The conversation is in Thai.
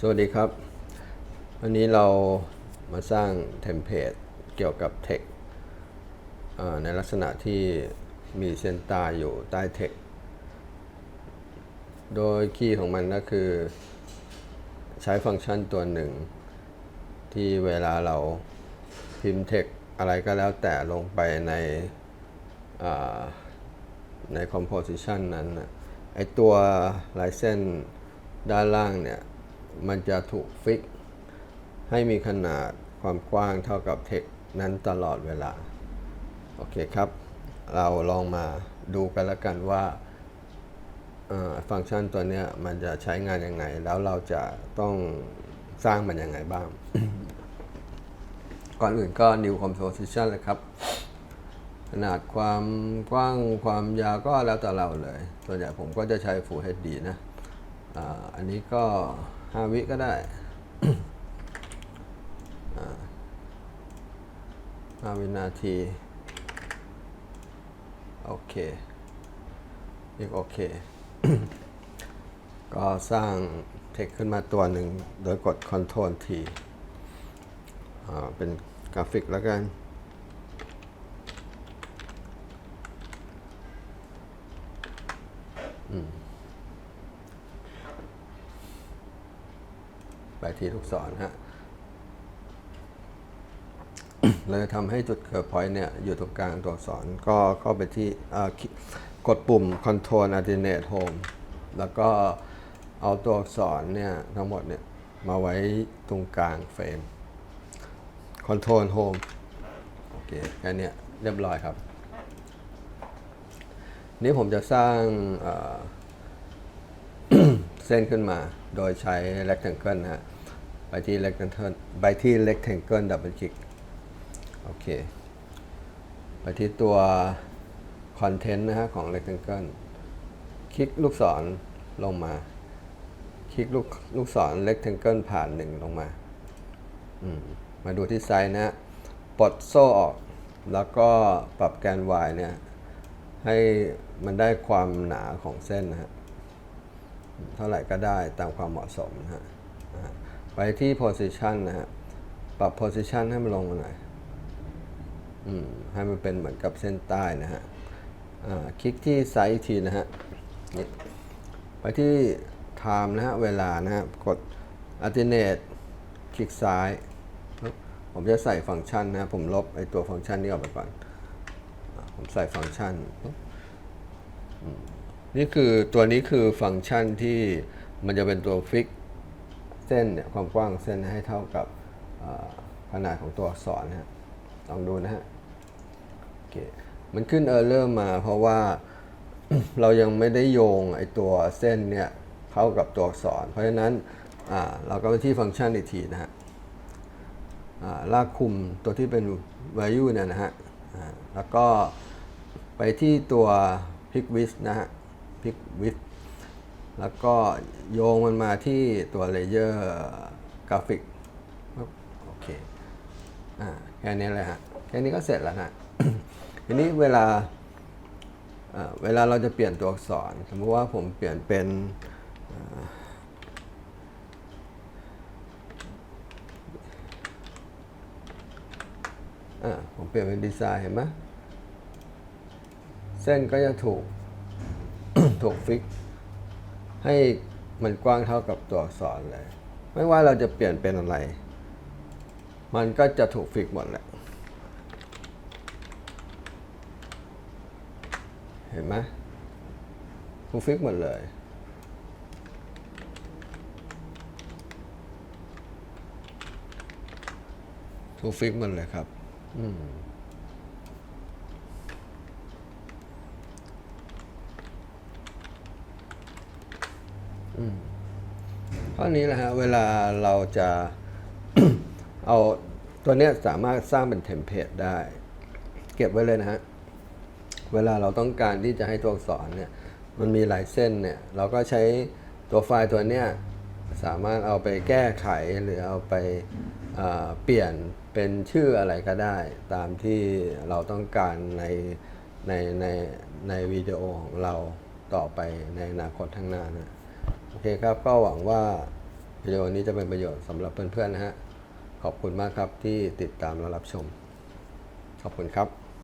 สวัสดีครับ วันนี้เรามาสร้างเทมเพลตเกี่ยวกับเทคในลักษณะที่มีเส้นใต้อยู่ใต้เทคโดยคีย์ของมันก็คือ ใช้ฟังก์ชันตัวหนึ่ง ที่เวลาเราพิมพ์เทคอะไรก็แล้วแต่ลงไปในใน composition นั้นไอตัวลายเส้นด้านล่างเนี่ย มันจะถูกฟิก ให้มีขนาดความกว้างเท่ากับเทคนั้นตลอดเวลา โอเคครับ เราลองมาดูกันแล้วกันว่าฟังก์ชันตัวนี้มันจะใช้งานยังไง แล้วเราจะต้องสร้างมันยังไงบ้าง ก่อนอื่นก็ new composition เลยครับ ขนาดความกว้างความยาวก็แล้วแต่เราเลย ส่วนใหญ่ผมก็จะใช้ Full HD นะออันนี้ก็ 5วิก็ได้อ่าวินาที โอเค อีกโอเค ก็สร้างเทคขึ้นมาตัวหนึ่ง โดยกด Ctrl T อ่าเป็นกราฟิกแล้วกัน ไปที่ลูกศรฮะเราจะทำให้จุดเกิดพอยต์เนี่ยอยู่ตรงกลางตัวอักษรก็เข้าไปที่กดปุ่ม Control Alternate Home แล้วก็เอาตัวอักษรเนี่ยทั้งหมดเนี่ยมาไว้ตรงกลางเฟรม Control Home โอเคแค่เนี้ยเรียบร้อยครับ นี่ผมจะสร้างเเส้นขึ้นมาโดยใช้ rectangle นะฮะ ที่ rectangle ไปที่ rectangle double click โอเค ไปที่ตัว content นะฮะของ rectangle คลิกลูกศรลงมา คลิกลูกลูกศร rectangle ผ่านหนึ่งลงมาอืมมาดูที่ไซส์นะฮะปลดโซ่ออก แล้วก็ปรับแกน y เนี่ย ให้มันได้ความหนาของเส้นนะฮะ เท่าไหร่ก็ได้ตามความเหมาะสมนะฮะ ไปที่ position นะฮะ ปรับ position ให้มันลงมาหน่อย อืม ให้มันเป็นเหมือนกับเส้นใต้นะฮะ อ่า คลิกที่ไซส์ทีนะฮะ นี่ไปที่ time นะฮะ เวลานะฮะ กด alternate คลิกซ้าย ผมจะใส่ฟังก์ชันนะ ผมลบไอตัวฟังก์ชันนี้ออกไปก่อน ผมใส่ฟังก์ชัน นี่คือตัวนี้คือฟังก์ชันที่มันจะเป็นตัวฟิก เส้นเนี่ยความกว้างเส้นให้เท่ากับขนาดของตัวอักษรนะฮะลองดูนะฮะโอเคมันขึ้นเออร์เลอร์มาเพราะว่าเรายังไม่ได้โยงไอตัวเส้นเนี่ยเข้ากับตัวอักษร เพราะฉะนั้นอ่าเราก็ไปที่ฟังก์ชันอีกทีนะฮะอ่าลากคุมตัวที่เป็น value เนี่ยนะฮะอ่าแล้วก็ไปที่ตัว pick width นะฮะ pick width แล้วก็โยงมันมาที่ตัว layer กราฟิกโอเคอ่าแค่นี้เลยฮะแค่นี้ก็เสร็จแล้วนะทีนี้เวลาเวลาเราจะเปลี่ยนตัวอักษร สมมติว่าผมเปลี่ยนเป็นผมเปลี่ยนเป็นดีไซน์เห็นไหมเส้นก็จะถูกถูกฟิก ให้มันกว้างเท่ากับตัวอักษรเลย ไม่ว่าเราจะเปลี่ยนเป็นอะไร มันก็จะถูกฟิกหมดแหละ เห็นไหมถูกฟิกหมดเลยถูกฟิกหมดเลยครับ อืม ข้อนี้แหละฮะเวลาเราจะ เอาตัวเนี้ยสามารถสร้างเป็นเทมเพลตได้ เก็บไว้เลยนะฮะ เวลาเราต้องการที่จะให้ตัวอักษรเนี่ย มันมีหลายเส้นเนี่ย เราก็ใช้ตัวไฟล์ตัวเนี้ยสามารถเอาไปแก้ไขหรือเอาไปอ่าเปลี่ยนเป็นชื่ออะไรก็ได้ ตามที่เราต้องการในในในในวิดีโอของเราต่อไปในอนาคตข้างหน้านะ อเคครับ ก็หวังว่าวิดีโอนี้จะเป็นประโยชน์สำหรับเพื่อนๆนะฮะ ขอบคุณมากครับที่ติดตามและรับชม ขอบคุณครับ